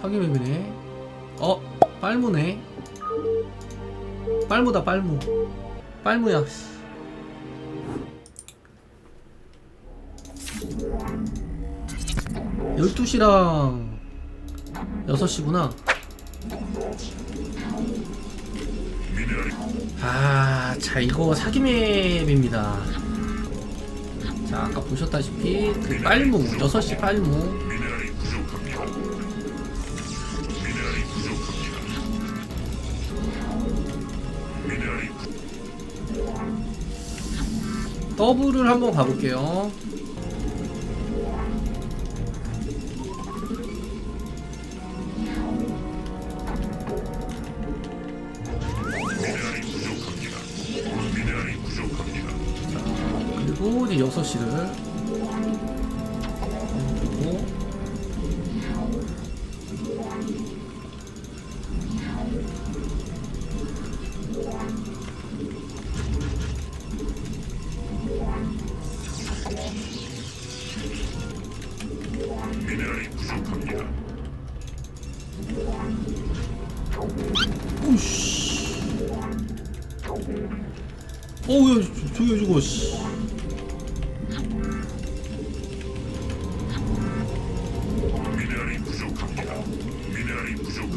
사기 맵이네. 어, 빨무네. 빨무다, 빨무. 빨무야. 씨. 열두 시랑 여섯 시구나. 아, 자 이거 사기 맵입니다. 자 아까 보셨다시피 그 빨무 6시 빨무 부... 더블을 한번 가볼게요.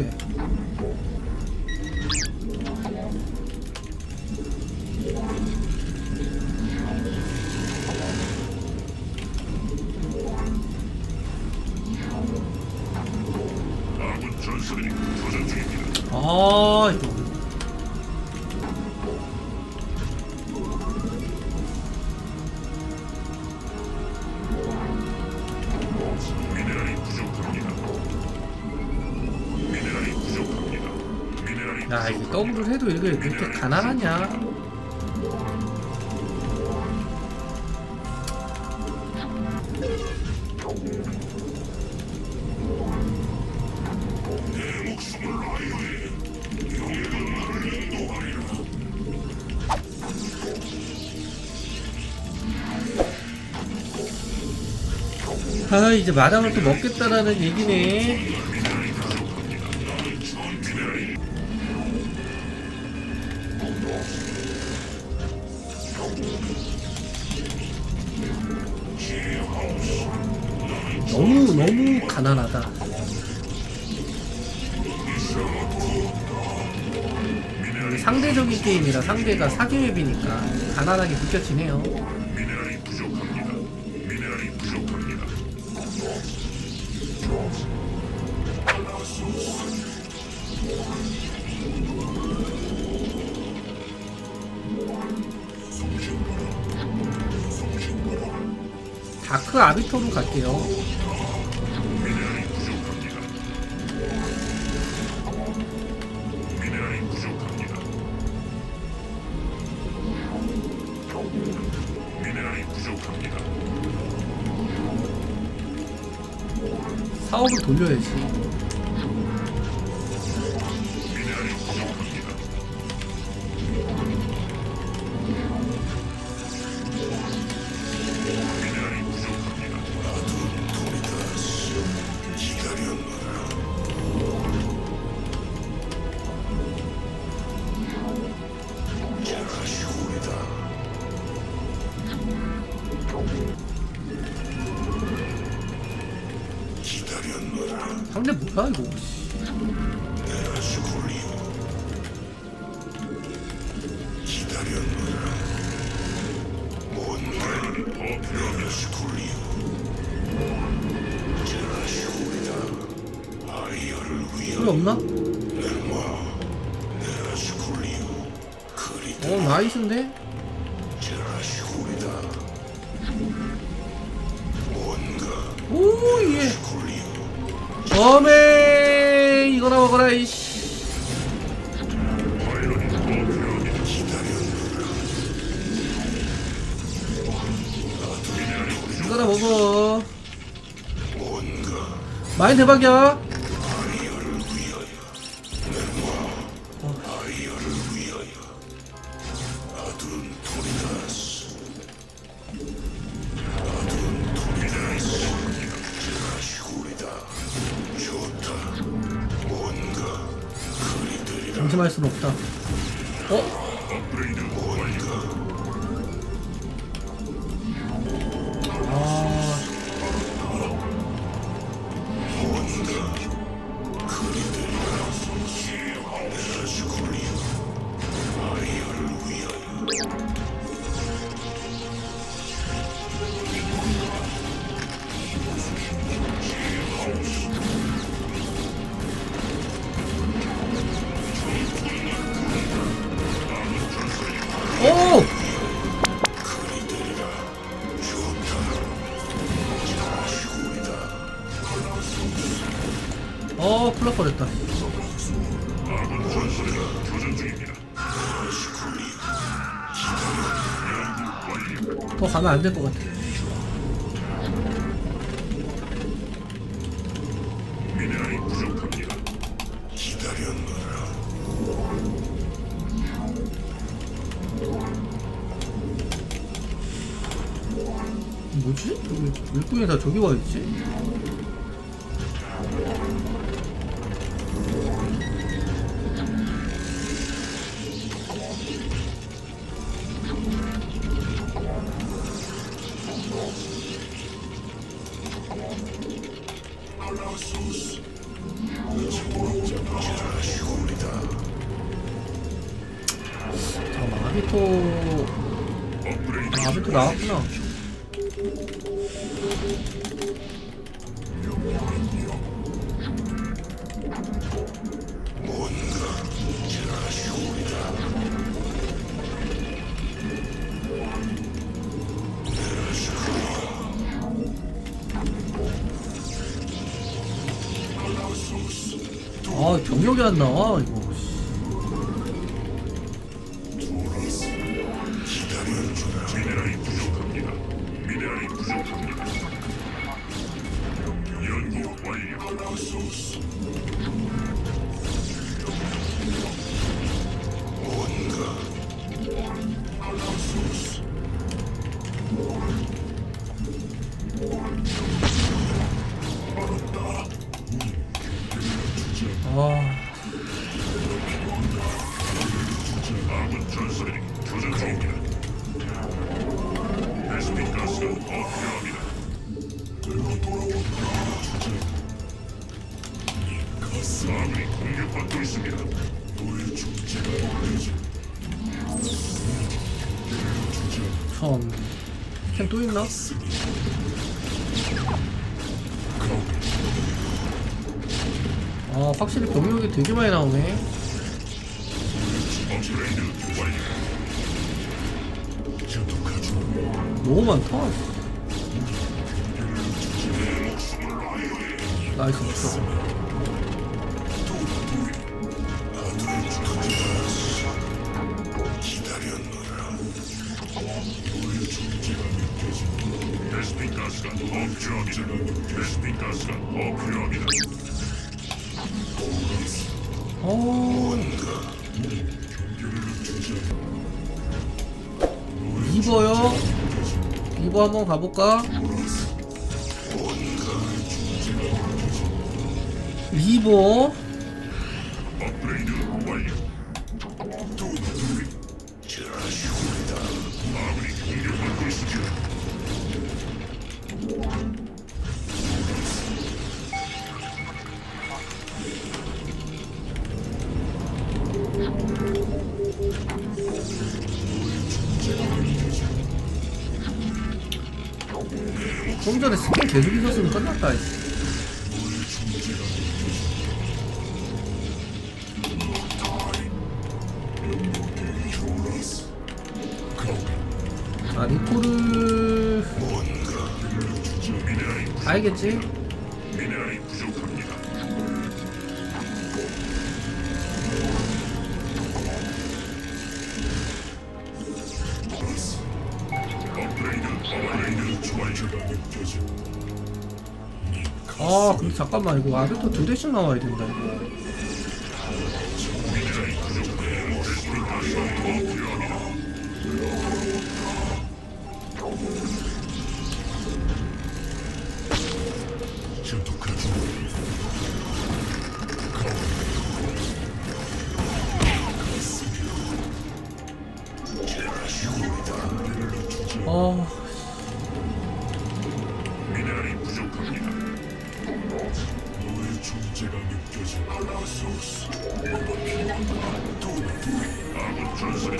아 야 부족합니다. 더블을 해도 이게 이렇게 가난하냐 아 이제 마당을 또 먹겠다라는 얘기네 가난하다 상대적인 게임이라 상대가 사기 웹이니까 가난하게 느껴지네요. 다크 아비터로 갈게요 사업 없나? 어 나이스인데? 오예 스콜리오 어메 이거나 먹어라 이씨 이거나 먹어 많이 대박이야 순 없다 어? 아 어 중입니다 더 가면 안 될 것 같아 뭐지? 왜 일꾼이 다 저기 와 있지? 아비토. 아, 아비토 나왔구나. 아 경력이 안 나와 이거 미네랄이 부족합니다. 미네랄이 부족합니다. 연구 완료. 공격받고 있습니다. 너의 존재가 보여져. 참. 캠또 있나? 아 확실히 경력이 되게 많이 나오네. 너무 많다 나이스 베스핀 가스가 더 필요합니다. 베스핀 가스가 더 필요합니다. 어 리버요? 리버 한번 가볼까? 리버. 아군이 공격받고 있습니다. 좀 전에 스킨 계속 있었으면 끝났다. 알겠지? 미네랄이 부족합니다. 업그레이드, 아, 잠깐만 이거 아베터 두 대씩 나와야 된다 이거. 아,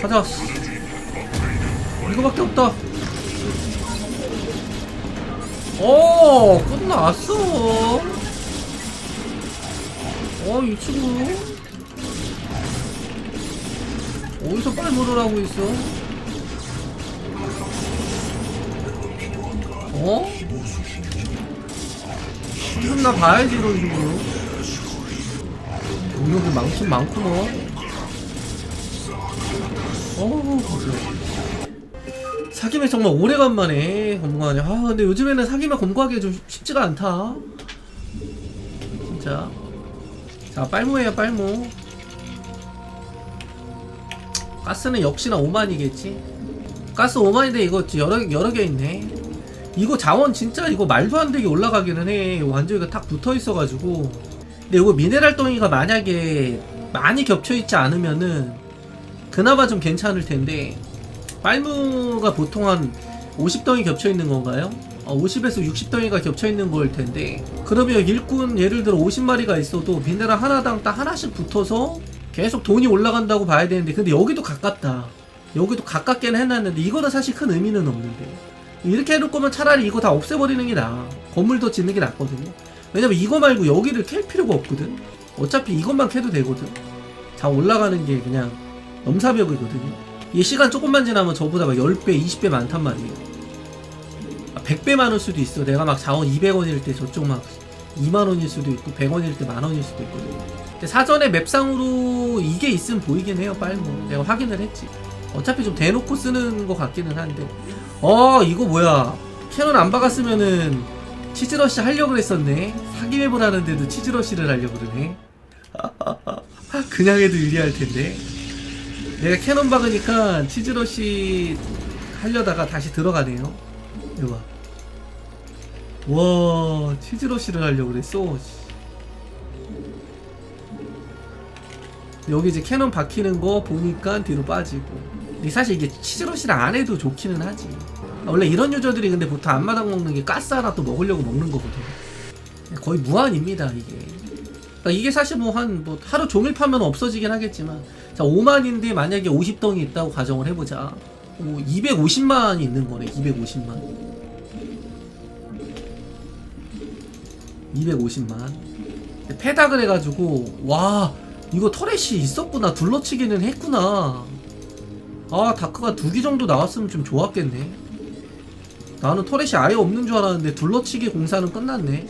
찾아왔어. 이거밖에 없다. 오 끝났어. 어이 친구. 어디서 빨물을 하고 있어? 어? 한나 봐야지 이런 식으로 능력이 많긴 많구먼 어우. 사김에 정말 오래간만에 검거하냐 아 근데 요즘에는 사김에 검거하기 좀 쉽지가 않다. 진짜. 자 빨무예요 빨무 가스는 역시나 5만이겠지? 가스 5만인데 이거 여러, 여러 개 있네. 이거 자원 진짜 이거 말도 안 되게 올라가기는 해. 완전 이거 탁 붙어 있어가지고 근데 이거 미네랄 덩이가 만약에 많이 겹쳐있지 않으면은 그나마 좀 괜찮을 텐데 빨무가 보통 한 50덩이 겹쳐 있는 건가요? 어, 50에서 60덩이가 겹쳐 있는 걸 텐데 그러면 일꾼 예를 들어 50마리가 있어도 미네랄 하나당 딱 하나씩 붙어서 계속 돈이 올라간다고 봐야 되는데 근데 여기도 가깝다. 여기도 가깝게는 해놨는데 이거는 사실 큰 의미는 없는데. 이렇게 해놓을 거면 차라리 이거 다 없애버리는 게 나아. 건물 더 짓는 게 낫거든요 왜냐면 이거 말고 여기를 캘 필요가 없거든 어차피 이것만 캐도 되거든 자 올라가는 게 그냥 넘사벽이거든요. 이 시간 조금만 지나면 저보다 막 10배, 20배 많단 말이에요. 아, 100배 많을 수도 있어. 내가 막 자원 200원일 때 저쪽 막 2만원일 수도 있고 100원일 때 만원일 수도 있거든요. 근데 사전에 맵상으로 이게 있으면 보이긴 해요, 빨리 뭐. 내가 확인을 했지. 어차피 좀 대놓고 쓰는 것 같기는 한데. 어, 이거 뭐야. 캐논 안 박았으면은 치즈러시 하려고 했었네. 사기 맵을 하는데도 치즈러시를 하려고 그러네. 그냥 해도 유리할 텐데. 내가 캐논 박으니까 치즈러시 하려다가 다시 들어가네요. 이거 봐. 와, 치즈러시를 하려고 그랬어. 여기 이제 캐논 박히는 거 보니까 뒤로 빠지고. 근데 사실 이게 치즈러시를 안 해도 좋기는 하지. 원래 이런 유저들이 근데 보통 앞마당 먹는 게 가스 하나 또 먹으려고 먹는 거거든. 거의 무한입니다, 이게. 그러니까 이게 사실 뭐 한 뭐 하루 종일 파면 없어지긴 하겠지만 자 5만인데 만약에 50덩이 있다고 가정을 해보자. 뭐 250만이 있는 거네 250만. 250만. 패닥을 해가지고 와 이거 터렛이 있었구나. 둘러치기는 했구나. 아 다크가 두기 정도 나왔으면 좀 좋았겠네 나는 터렛이 아예 없는 줄 알았는데 둘러치기 공사는 끝났네.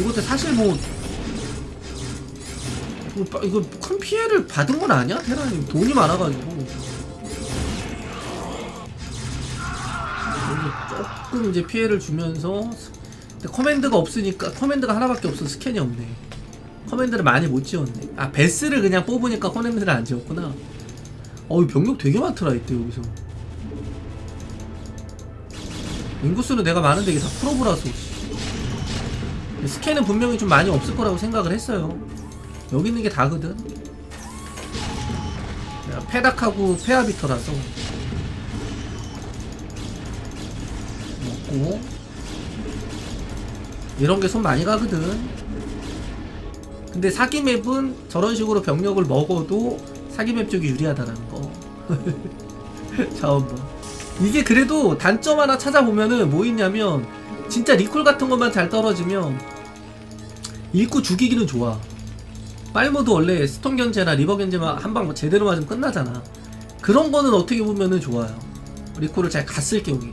이것도 사실 뭐 이거, 빠- 이거 큰 피해를 받은 건 아니야? 테라님 돈이 많아가지고. 조금 이제 피해를 주면서 커맨드가 없으니까 커맨드가 하나밖에 없어 스캔이 없네. 커맨드를 많이 못 지었네. 아 베스를 그냥 뽑으니까 커맨드를 안 지었구나. 어이 병력 되게 많더라 이때 여기서 인구수는 내가 많은데 이게 다 프로브라서 씨. 스캔은 분명히 좀 많이 없을 거라고 생각을 했어요. 여기 있는 게 다거든. 페닥하고 페아비터라서 먹고 이런 게 손 많이 가거든. 근데 사기 맵은 저런 식으로 병력을 먹어도 사기 맵 쪽이 유리하다는 거. 자원 뭐. 이게 그래도 단점 하나 찾아보면은 뭐 있냐면 진짜 리콜 같은 것만 잘 떨어지면 읽고 죽이기는 좋아. 빨모도 원래 스톤 견제나 리버 견제만 한 방 제대로 맞으면 끝나잖아. 그런 거는 어떻게 보면은 좋아요. 리콜을 잘 갔을 경우에.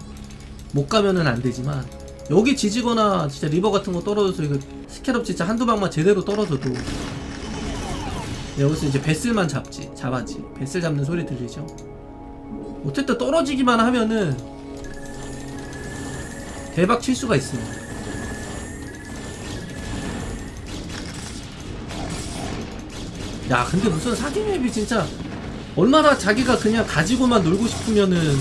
못 가면은 안 되지만 여기 지지거나 진짜 리버 같은 거 떨어져서 이거 스캐럽 진짜 한두 방만 제대로 떨어져도 여기서 이제 베슬만 잡지 잡았지 베슬 잡는 소리 들리죠 어쨌든 떨어지기만 하면은 대박 칠 수가 있어. 야, 근데 무슨 사기 맵이 진짜 얼마나 자기가 그냥 가지고만 놀고 싶으면은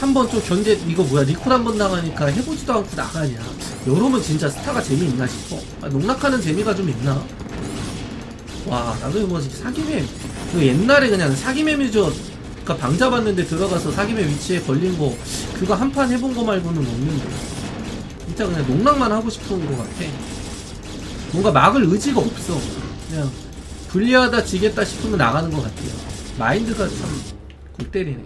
한번 좀 견제 이거 뭐야 리콜 한 번 나가니까 해보지도 않고 나가냐. 여러분 진짜 스타가 재미있나 싶어. 아, 농락하는 재미가 좀 있나? 와, 나도 이거 사기맵. 이거 옛날에 그냥 사기맵 유저, 그니까 방 잡았는데 들어가서 사기맵 위치에 걸린 거, 그거 한 판 해본 거 말고는 없는데. 진짜 그냥 농락만 하고 싶은 거 같아. 뭔가 막을 의지가 없어. 그냥, 불리하다 지겠다 싶으면 나가는 것 같아요. 마인드가 참, 골 때리네.